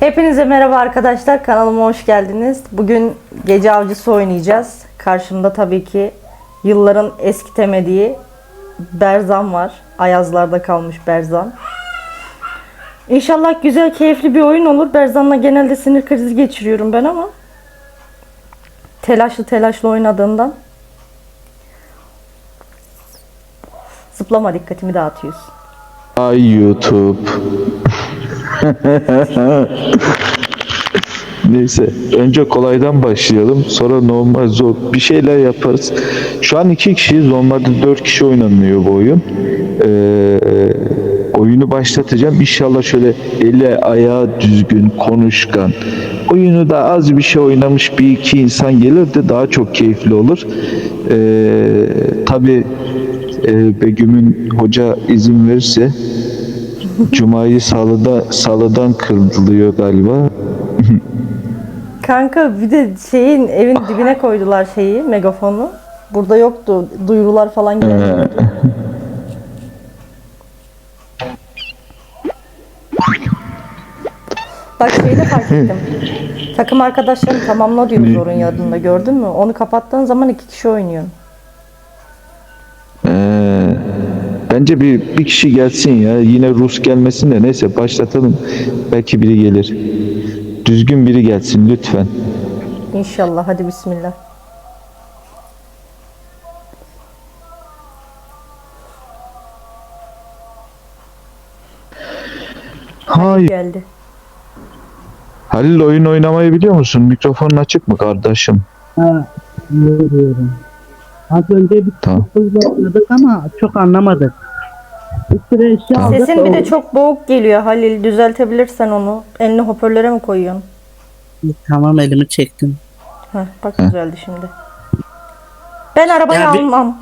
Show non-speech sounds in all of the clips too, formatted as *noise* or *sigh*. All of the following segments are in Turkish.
Hepinize merhaba arkadaşlar. Kanalıma hoş geldiniz. Bugün gece avcısı oynayacağız. Karşımda tabii ki yılların eskitemediği Berzan var. Ayazlarda kalmış Berzan. İnşallah güzel, keyifli bir oyun olur. Berzan'la genelde sinir krizi geçiriyorum ben ama telaşlı telaşlı oynadığından zıplama dikkatimi dağıtıyorsun. Ay YouTube. Neyse önce kolaydan başlayalım sonra normal zor bir şeyler yaparız. Şu an iki kişiyiz normalde dört kişi oynanıyor bu oyun. Ee, oyunu başlatacağım İnşallah şöyle eli ayağı düzgün konuşkan oyunu da az bir şey oynamış bir iki insan gelir de daha çok keyifli olur. Ee, Tabi e, Begüm'ün hoca izin verirse Cuma'yı salıda salıdan kıldılıyor galiba. Kanka bir de şeyin evin dibine koydular şeyi megafonu. Burada yoktu. Duyurular falan geldi. Bak şeyi de fark ettim. Takım arkadaşlarım tamamla diyor zorun yanında gördün mü? Onu kapattığın zaman iki kişi oynuyor. Bence bir bir kişi gelsin ya. Yine Rus gelmesin de neyse başlatalım. Belki biri gelir. Düzgün biri gelsin lütfen. İnşallah hadi bismillah. Hayır. Geldi. Halil oyun oynamayı biliyor musun? Mikrofonun açık mı kardeşim? Ha, biliyorum. Az önce bir Tamam. oynadık ama çok anlamadık. Bir eşya aldık. Sesin bir de çok boğuk geliyor Halil. Düzeltebilirsen onu. Elini hoparlöre mi koyuyorsun? Tamam elimi çektim. Heh, bak düzeldi şimdi. Ben arabayı Ya bir- almam.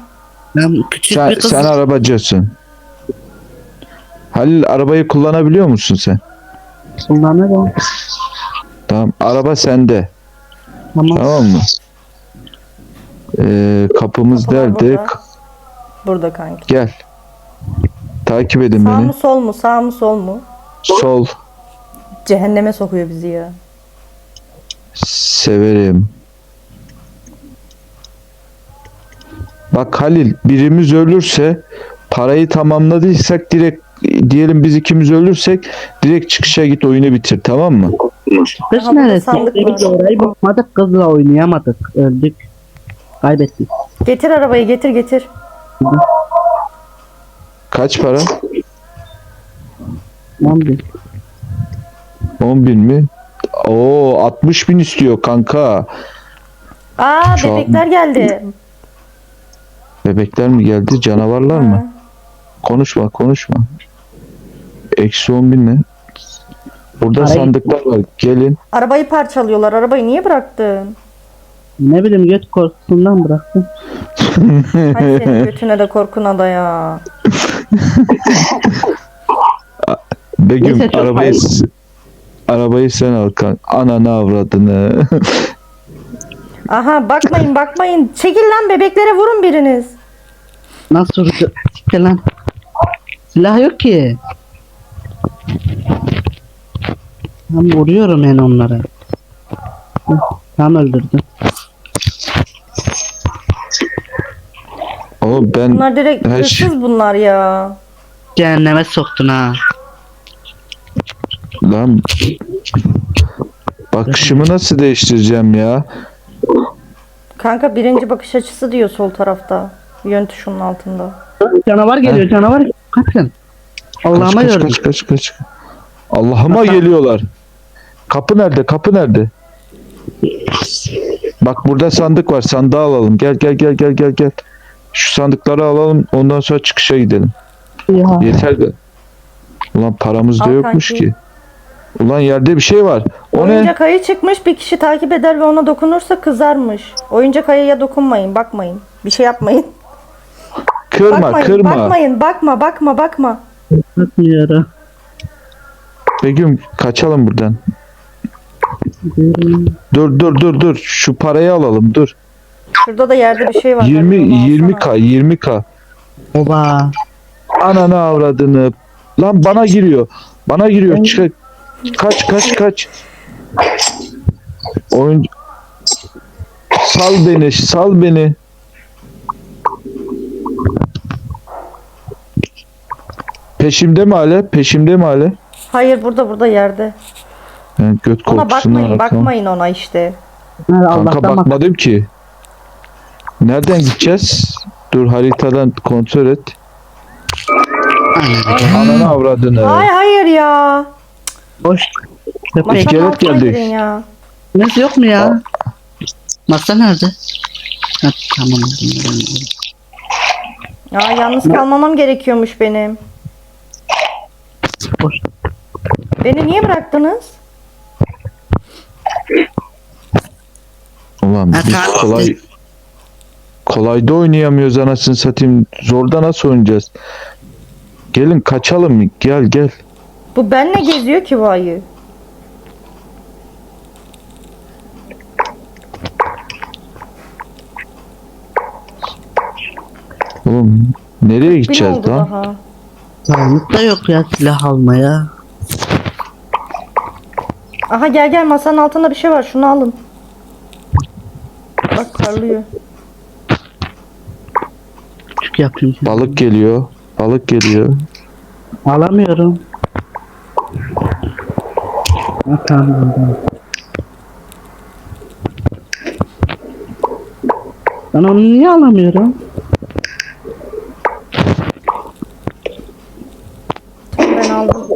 Ben küçük Sen, bir kız. sen arabacısın. Halil arabayı kullanabiliyor musun sen? kullanırım. Tamam. Araba sende. Tamam. Tamam mı? Ee, kapımız Kapılar nerede? burada. Burada kanki. Gel. Takip edin Sağ beni. mı sol mu sağ mı sol mu? Sol. Cehenneme sokuyor bizi ya. Severim. Bak Halil birimiz ölürse parayı tamamladıysak direkt diyelim biz ikimiz ölürsek direkt çıkışa git oyunu bitir tamam mı? Kız Aha, neresi? sandık Biz var. orayı bakmadık kızla oynayamadık. Öldük. Kaybettik. Getir arabayı getir getir. Kaç para? 11. 10 bin mi? Oo 60 bin istiyor kanka. Aa Şu an- bebekler geldi. Bebekler mi geldi? Canavarlar mı? Ha. Konuşma konuşma. Eksi 10 bin ne? Burada Parayı- sandıklar var. Gelin. Arabayı parçalıyorlar. Arabayı niye bıraktın? Ne bileyim göt korkusundan bıraktım. Hay senin götüne de korkuna da ya. *laughs* Begüm Neyse, çok arabayı arabayı sen al kan. Ananı avradını. Aha bakmayın bakmayın. Çekil lan bebeklere vurun biriniz. Nasıl vurdu? Siktir lan. Silah yok ki. Ben vuruyorum yani onlara. Tam öldürdüm. Oğlum ben Bunlar direkt Her şey- hırsız bunlar ya. Cehenneme soktun ha. lan bakışımı nasıl değiştireceğim ya? Kanka birinci bakış açısı diyor sol tarafta. Yön tuşunun altında. Canavar geliyor canavar. Kaçın. Kaç Allah'ıma kaç, gördüm. kaç kaç kaç. Allah'ıma geliyorlar. Kapı nerede? Kapı nerede? Bak burada sandık var. Sandığı alalım. Gel gel gel gel gel gel. Şu sandıkları alalım. Ondan sonra çıkışa gidelim. Ya. Yeter de. Ulan paramız da Al yokmuş kanki. ki. Ulan yerde bir şey var. O ne? Oyuncak ayı çıkmış bir kişi takip eder ve ona dokunursa kızarmış. Oyuncak ayıya dokunmayın bakmayın. Bir şey yapmayın. Kırma bakmayın kırma. bakmayın bakma bakma bakma. Bakmıyorum. Begüm kaçalım buradan. Dur dur dur dur. Şu parayı alalım dur. Şurada da yerde bir şey var. 20 Hadi onu alsana. 20k 20k. Oba. Ananı avradını. Lan bana giriyor. Bana giriyor. Çık. Kaç kaç kaç. Oyun Sal beni, sal beni. Peşimde mi hala? Peşimde mi hala? Hayır burada burada yerde. Yani göt Ona korkusundan bakmayın bakmayın ona işte. Kanka Allah'tan bak. bakmadım ki. Nereden gideceğiz? Dur haritadan kontrol et. Ananı avradını. Hayır hayır ya. Boş. Masanın İskelet altına geldi. girin ya. Nesi yok mu ya? Masa nerede? Ha, tamam. Ya yalnız kalmamam gerekiyormuş benim. Boş. Beni niye bıraktınız? Ulan Ha, biz kanka. kolay kolayda oynayamıyoruz anasını satayım. Zorda nasıl oynayacağız? Gelin kaçalım. Gel gel. Bu benle geziyor ki bu ayı. Oğlum nereye gideceğiz oldu lan? daha. Paramız da yok ya silah almaya. Aha gel gel masanın altında bir şey var şunu alın. Bak parlıyor. Küçük yapayım. Balık geliyor. Balık geliyor. Alamıyorum. Tamam. Ben onu niye alamıyorum? Ben aldım.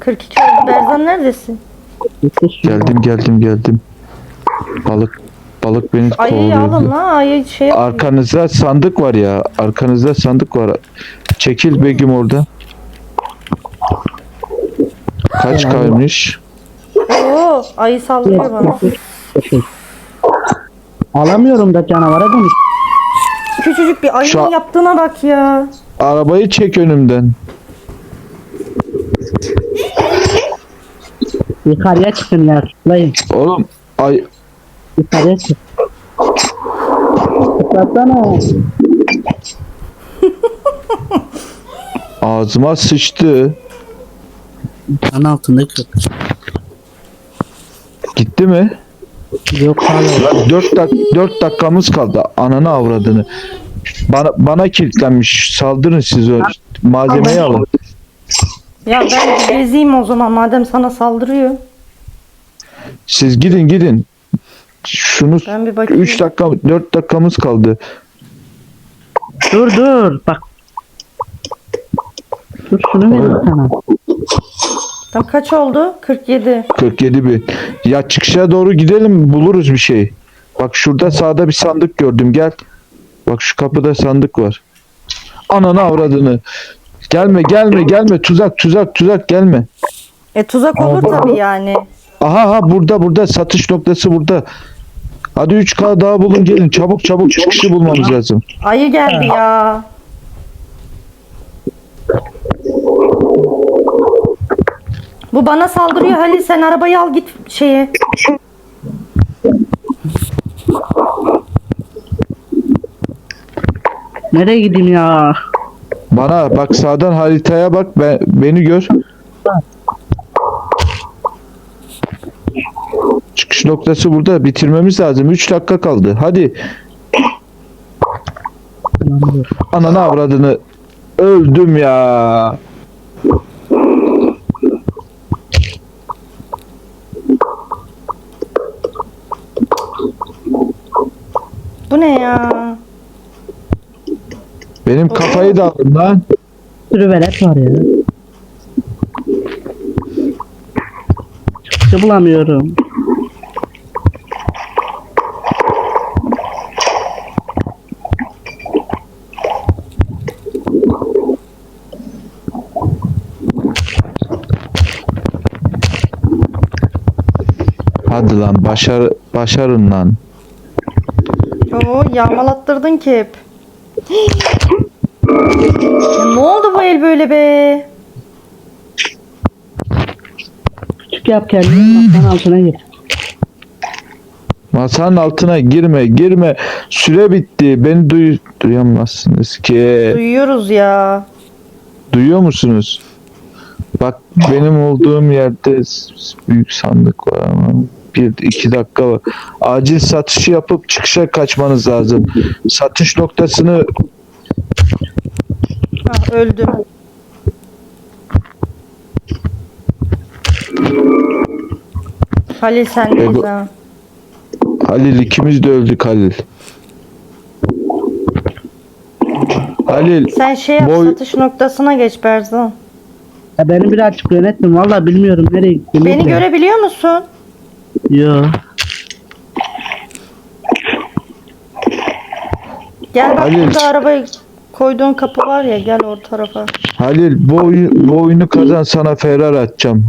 42 oldu. Berzan neredesin? Geldim geldim geldim. Balık balık beni Ayıyı alın kovalıyor. la ayı şey yapıyor. Arkanızda sandık var ya. Arkanızda sandık var. Çekil Begüm orada. Kaç kaymış? Oo, ayı saldırıyor bana. Alamıyorum da canavara dönüş. Küçücük bir ayının Şu an- yaptığına bak ya. Arabayı çek önümden. Yukarıya çıkın ya. Tıklayın. Oğlum ay Yukarıya çık. Tıklasana. ağzıma sıçtı. Can altında köpek. Gitti mi? Yok hala. Lan 4 dak 4 dakikamız kaldı. Ananı avradını. Bana bana kilitlenmiş. Saldırın siz o malzemeyi alın. Ya ben gezeyim o zaman madem sana saldırıyor. Siz gidin gidin. Şunu Ben bir bakayım. 3 dakika 4 dakikamız kaldı. Dur dur. Bak. Dur şunu vereyim sana. Tam kaç oldu? 47. 47 bin. Ya çıkışa doğru gidelim buluruz bir şey. Bak şurada sağda bir sandık gördüm gel. Bak şu kapıda sandık var. Ananı avradını. Gelme gelme gelme tuzak tuzak tuzak gelme. E tuzak olur tabii yani. Aha aha burada burada satış noktası burada. Hadi 3K daha bulun gelin çabuk çabuk çıkışı bulmamız lazım. Ayı geldi ya. Bu bana saldırıyor Halil sen arabayı al git şeye. Nereye gideyim ya? Bana bak sağdan haritaya bak ben, beni gör. Çıkış noktası burada bitirmemiz lazım. 3 dakika kaldı. Hadi. Ananı avradını öldüm ya. Bu ne ya? Benim kafayı da aldın lan. sürü velet var ya. Çıkışı bulamıyorum. Hadi lan başar başarın lan. Oo yağmalattırdın ki hep. Ya *gasps* ne oldu bu el böyle be? Küçük yap kendini. Masanın altına gir. Masanın altına girme girme. Süre bitti. Beni duy duyamazsınız ki. Duyuyoruz ya. Duyuyor musunuz? Bak benim olduğum yerde büyük sandık var ama bir iki dakika var. Acil satışı yapıp çıkışa kaçmanız lazım. Satış noktasını Ha, öldüm. Halil sen E, bu- ha. Halil ikimiz de öldük Halil. Halil Sen şey yap Boy- satış noktasına geç Berzan. Ya beni bir açık yönettim. Valla bilmiyorum nereye gittim. Beni görebiliyor musun? Yo. Gel bak Halil. burada arabayı koyduğun kapı var ya gel o tarafa. Halil bu, oy- bu oyunu kazan sana Ferrari atacağım.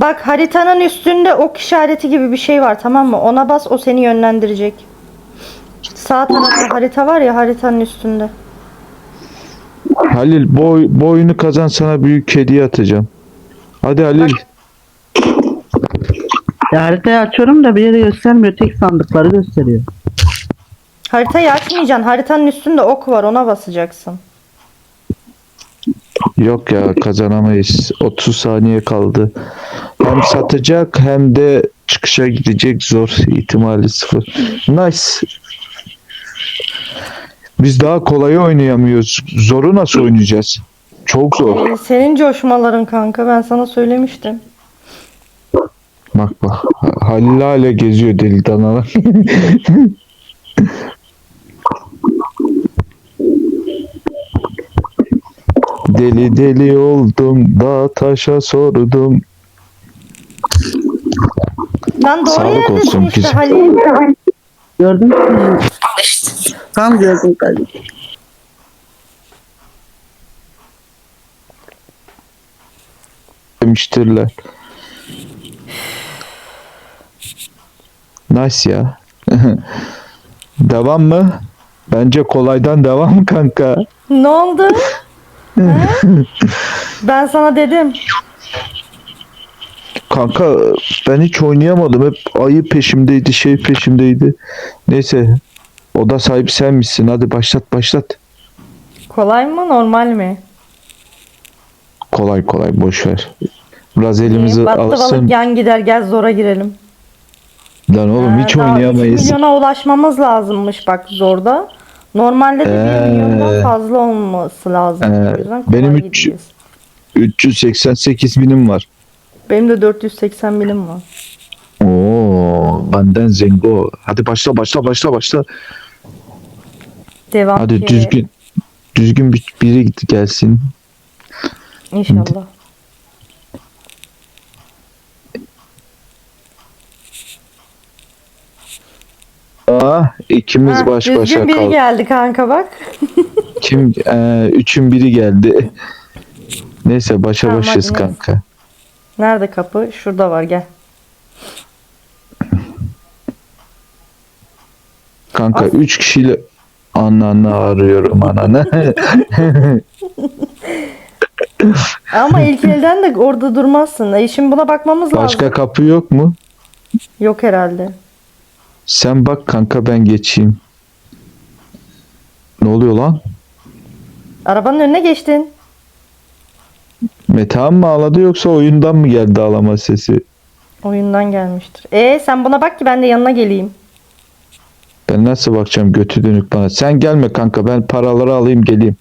Bak haritanın üstünde ok işareti gibi bir şey var tamam mı? Ona bas o seni yönlendirecek. Sağ tarafta harita var ya haritanın üstünde. Halil bu, oy- bu oyunu kazan sana büyük hediye atacağım. Hadi Halil. Ya haritayı açıyorum da bir yere göstermiyor. Tek sandıkları gösteriyor. Haritayı açmayacaksın. Haritanın üstünde ok var ona basacaksın. Yok ya kazanamayız. 30 saniye kaldı. Hem satacak hem de çıkışa gidecek zor ihtimali sıfır. Nice. Biz daha kolayı oynayamıyoruz. Zoru nasıl oynayacağız? Çok zor. Senin coşmaların kanka ben sana söylemiştim. Bak bak. Halil hala geziyor deli danalar. *laughs* deli deli oldum. Dağ taşa sordum. Lan doğru Sağlık olsun işte güzel. Halil. Gördün mü? Tam gördüm kardeşim. demiştirler. Nice ya. *laughs* devam mı? Bence kolaydan *laughs* devam kanka. Ne oldu? *laughs* Ben sana dedim. Kanka ben hiç oynayamadım. Hep ayı peşimdeydi, şey peşimdeydi. Neyse. Oda sahibi sen misin? Hadi başlat başlat. Kolay mı normal mi? Kolay kolay boş ver. Biraz elimizi Ee, battı alsın. balık yan gider gel zora girelim. Lan oğlum hiç daha üç oynayamayız. milyona ulaşmamız lazımmış bak zorda. Normalde de Ee, 1 milyondan fazla olması lazım. ee, o yüzden kolay benim üç- gideceğiz. 388 binim var. Benim de 480 bilim var. Oo, benden zengo. Hadi başla başla başla başla. Devam Hadi ki. düzgün düzgün bir, biri gelsin. İnşallah. Aa, ikimiz Ha, baş başa biri kaldık. geldi kanka bak. Kim? Ee, üçün biri geldi. Neyse başa Tamam, başız hadi kanka. Nerede kapı? Şurada var gel. Kanka As- üç kişiyle ananı arıyorum ananı. *laughs* Ama ilk elden de orada durmazsın. E şimdi buna bakmamız Başka lazım. kapı yok mu? Yok herhalde. Sen bak kanka ben geçeyim. Ne oluyor lan? Arabanın önüne geçtin. Metehan mı ağladı yoksa oyundan mı geldi ağlama sesi? Oyundan gelmiştir. E sen buna bak ki ben de yanına geleyim. Ben nasıl bakacağım götü dönük bana? Sen gelme kanka ben paraları alayım geleyim.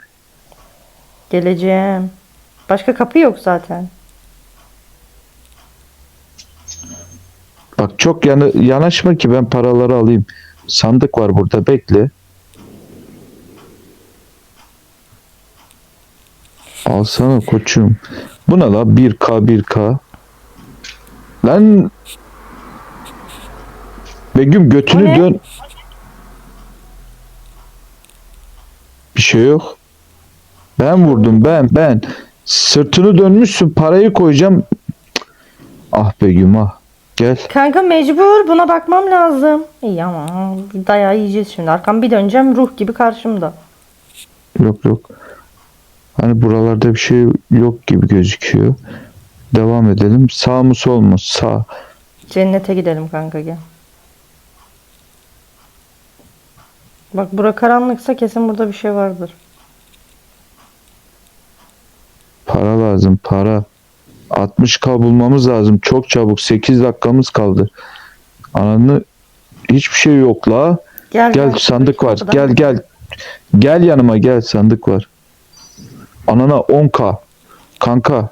Geleceğim. Başka kapı yok zaten. Bak çok yana, yanaşma ki ben paraları alayım. Sandık var burada bekle. Alsana koçum. Bu ne la 1K 1K. Lan Begüm götünü dön. Bir şey yok. Ben vurdum ben ben. Sırtını dönmüşsün parayı koyacağım. Ah Begüm ah. Gel. Kanka mecbur buna bakmam lazım. İyi ama dayağı yiyeceğiz şimdi. Arkam bir döneceğim ruh gibi karşımda. Yok yok. Hani buralarda bir şey yok gibi gözüküyor. Devam edelim. Sağ mı sol mu? Sağ. Cennete gidelim kanka gel. Bak bura karanlıksa kesin burada bir şey vardır. Para lazım para. 60k bulmamız lazım. Çok çabuk. 8 dakikamız kaldı. Ananı hiçbir şey yok la. Gel, Gel sandık var. Kapıdan. Gel gel. Gel yanıma gel sandık var. Anana 10k. Kanka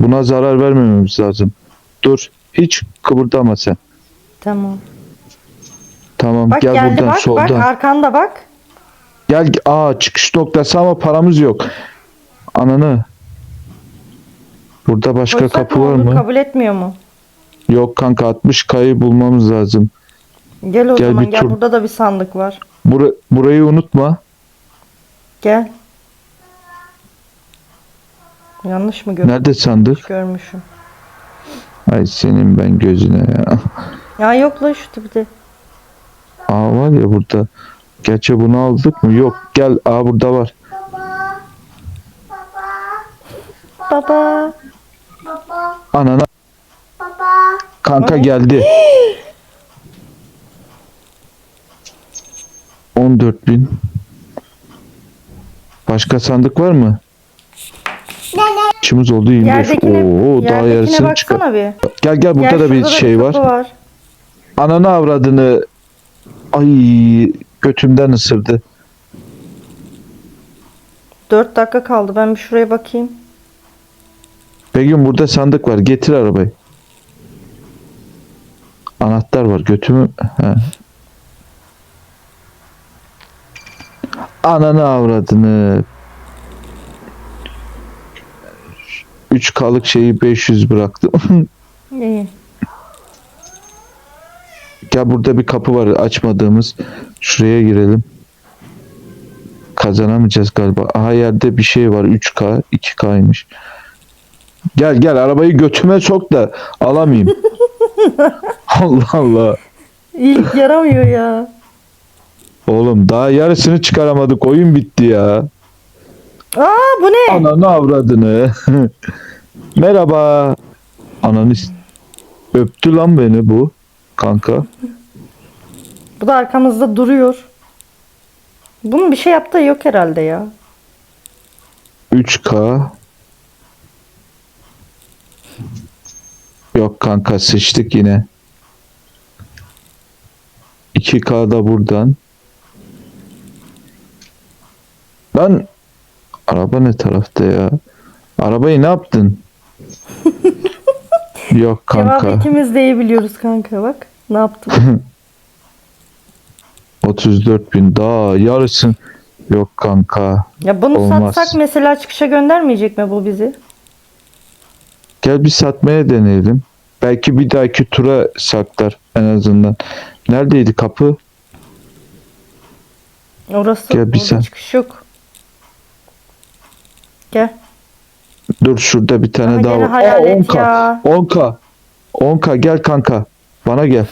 buna zarar vermememiz lazım. Dur. Hiç kıpırdama sen. Tamam. Tamam Bak gel geldi buradan bak soldan. bak arkanda bak. Gel aa çıkış noktası ama paramız yok. Ananı. Burada başka Koysak kapı ne var olur, mı? Kabul etmiyor mu? Yok kanka 60 kayı bulmamız lazım. Gel o Gel zaman bir gel tur- burada da bir sandık var. Bura- burayı unutma. Gel. Yanlış mı görmüş? Nerede sandık? görmüşüm? Ay senin ben gözüne ya. Ya yok la şu bir de. Aa var ya burada. Gerçi bunu aldık mı? Yok. Gel. Aa burada var. Baba. Anana. Kanka geldi. 14 bin. Başka sandık var mı? İçimiz oldu 25. Yerdekine, Oo, daha yarısını çıkar. bir. Gel gel burada da bir şey var. kapı Ananı avradını. Ay götümden ısırdı. 4 dakika kaldı. Ben bir şuraya bakayım. Begüm burada sandık var. Getir arabayı. Anahtar var. Götümü. He. Ananı avradını. 3 kalık şeyi 500 bıraktım. İyi. Gel burada bir kapı var açmadığımız. Şuraya girelim. Kazanamayacağız galiba. Aha yerde bir şey var. 3K, 2K'ymış. Gel gel arabayı götüme sok da alamayayım. *laughs* Allah Allah. İyi yaramıyor ya. Oğlum daha yarısını çıkaramadık. Oyun bitti ya. Aa bu ne? Ananı avradını. *laughs* Merhaba. Ananı öptü lan beni bu kanka. Bu da arkamızda duruyor. Bunun bir şey yaptığı yok herhalde ya. 3K. Yok kanka sıçtık yine. 2K da buradan. Ben araba ne tarafta ya? Arabayı ne yaptın? *laughs* Yok kanka. Cevabı ikimiz de iyi biliyoruz kanka bak. Ne yaptım? 34 *laughs* bin daha yarısın. Yok kanka. Ya bunu Olmaz. satsak mesela çıkışa göndermeyecek mi bu bizi? Gel bir satmaya deneyelim. Belki bir dahaki tura saklar en azından. Neredeydi kapı? Orası Gel bir sen. çıkış yok. Gel. Dur şurada bir tane Ama daha var. Aa, hayalet 10K. ya. 10K. 10K gel kanka. Bana gel.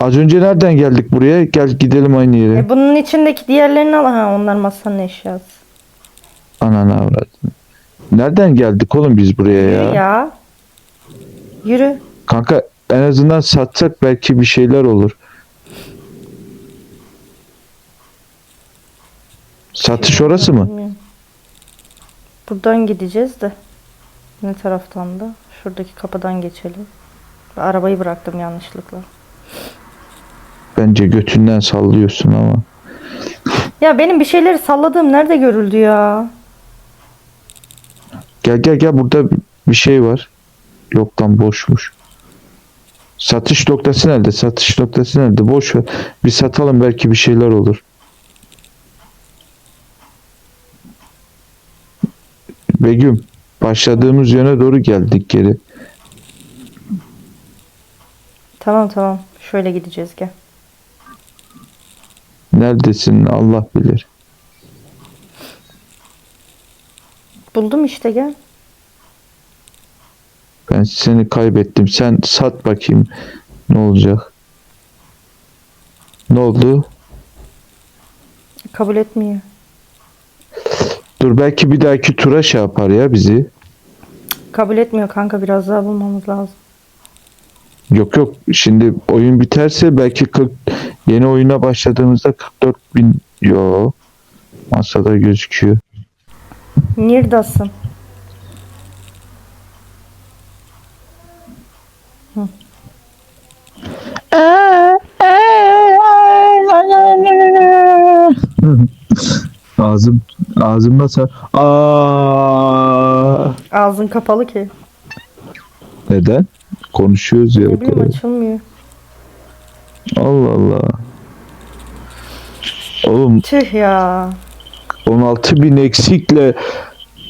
Az önce nereden geldik buraya? Gel gidelim aynı yere. E bunun içindeki diğerlerini al. Ha onlar masanın eşyası. Ananı avradını. Nereden geldik oğlum biz buraya Yürü ya? ya. Yürü. Kanka en azından satsak belki bir şeyler olur. Satış orası mı? Buradan gideceğiz de. Ne taraftan da? Şuradaki kapıdan geçelim. Arabayı bıraktım yanlışlıkla. Bence götünden sallıyorsun ama. Ya benim bir şeyleri salladığım nerede görüldü ya? Gel gel gel burada bir şey var. Yok lan boşmuş. Satış noktası nerede? Satış noktası nerede? Boş ver. Bir satalım belki bir şeyler olur. Begüm başladığımız yöne doğru geldik geri. Tamam tamam. Şöyle gideceğiz gel. Neredesin Allah bilir. Buldum işte gel. Ben seni kaybettim. Sen sat bakayım ne olacak. Ne oldu? Kabul etmiyor. Dur belki bir dahaki tura şey yapar ya bizi. Kabul etmiyor kanka biraz daha bulmamız lazım. Yok yok şimdi oyun biterse belki 40 yeni oyuna başladığımızda 44 bin yo masada gözüküyor. Neredesin? *laughs* Ağzım ağzımda sar. Aa! Ağzın kapalı ki. Neden? Konuşuyoruz ya o Ne bileyim kadar. açılmıyor. Allah Allah. Oğlum Tüh ya. 16 bin eksikle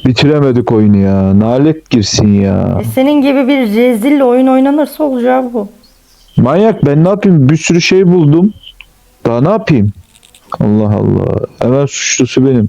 bitiremedik oyunu ya. Nalet girsin ya. E senin gibi bir rezille oyun oynanırsa olacağı bu. Manyak ben ne yapayım? Bir sürü şey buldum. Daha ne yapayım? Allah Allah. Hemen suçlusu benim.